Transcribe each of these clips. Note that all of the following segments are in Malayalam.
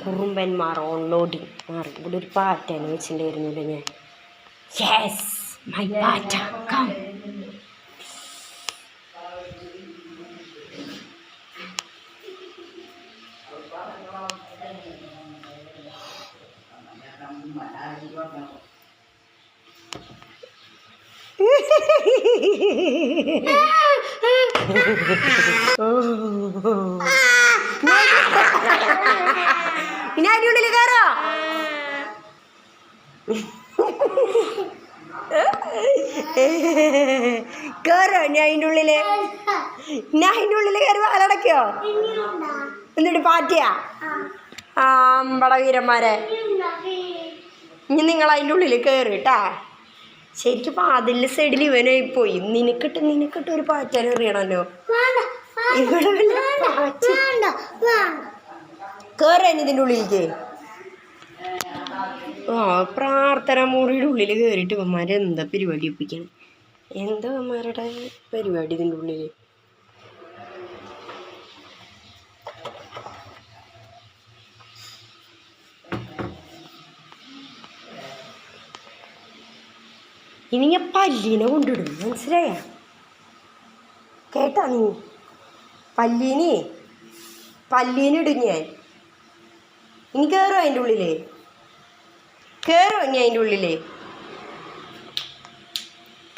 കുറുമ്പന്മാർ ഓൺലോഡി മാറി ഇവിടെ ഒരു പാറ്റാണ് വെച്ചിട്ടുണ്ടായിരുന്നില്ല ഞാൻ യെസ് മൈ പാറ്റ കം ഇനി അതിന്റെ ഉള്ളിൽ കയറോ? കയറോ ഞാൻ അതിന്റെ ഉള്ളിൽ? ഞാൻ അതിന്റെ ഉള്ളിൽ കയറി വാലടക്കോ എന്നിട്ട് പാറ്റിയാ? ആ അമ്പട വീരന്മാരെ. ഇനി നിങ്ങൾ അതിന്റെ ഉള്ളിൽ കയറി കേട്ടാ ശരിക്കും അതിന്റെ സൈഡിൽ ഇവനായി പോയി. നിനക്കിട്ട് നിനക്കിട്ട് ഒരു പാറ്റാൻ എറിയണല്ലോ. ഇതിന്റെ ഉള്ളിലേക്ക്. ആ പ്രാർത്ഥന മുറിയുടെ ഉള്ളിൽ കയറിയിട്ട് ഇവന്മാരെ എന്താ പരിപാടി ഒപ്പിക്കണം എന്താ ഇവന്മാരുടെ പരിപാടി ഇതിന്റെ ഉള്ളിൽ ഇനി ഞാൻ പല്ലിനെ കൊണ്ടിടും മനസ്സിലായ? കേട്ടാ നീ? പല്ലീനെ. പല്ലീനി ഞാൻ. ഇനി കയറോ അതിന്റെ ഉള്ളിലേ? കയറോ ഇനി അതിന്റെ ഉള്ളിലേ?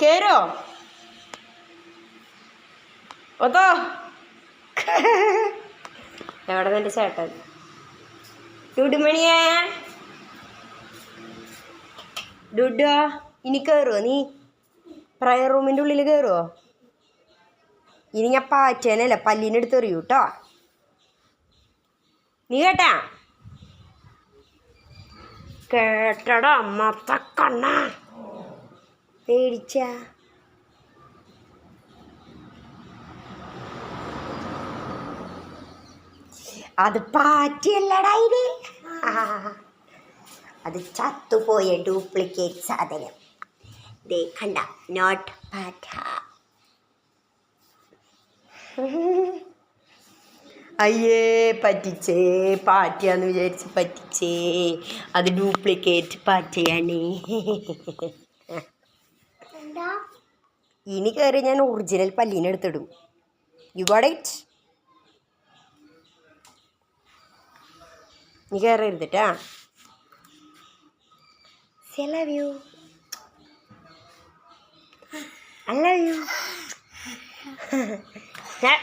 കയറോ ഓതോ എവിടെ നിന്റെ ചേട്ടൻ? ഡുഡുമണിയേ ഡുഡോ ഇനി കയറുമോ നീ? പ്രയർ റൂമിന്റെ ഉള്ളിൽ കയറുമോ ഇനി ഞാൻ പാറ്റേനല്ല പല്ലിനെടുത്ത് എറിയൂ കേട്ടോ നീ കേട്ടാ? കേട്ടടാ കണ്ണ. പേടിച്ച. അത് പാറ്റിയല്ലടാ ഇത്. അത് ചത്തുപോയ ഡ്യൂപ്ലിക്കേറ്റ് സാധനം. ദേ കണ്ട നോട്ട് പാറ്റ. അയ്യേ പറ്റിച്ചേ പാറ്റിയാന്ന് വിചാരിച്ച് പറ്റിച്ചേ. അത് ഡ്യൂപ്ലിക്കേറ്റ് പാറ്റയാണ് ഇനി കയറി ഞാൻ ഒറിജിനൽ പല്ലീനെ എടുത്തിടും. യു ഗോഡ് ഇറ്റ് നീ കയറരുതിട്ടാ I love you. I love that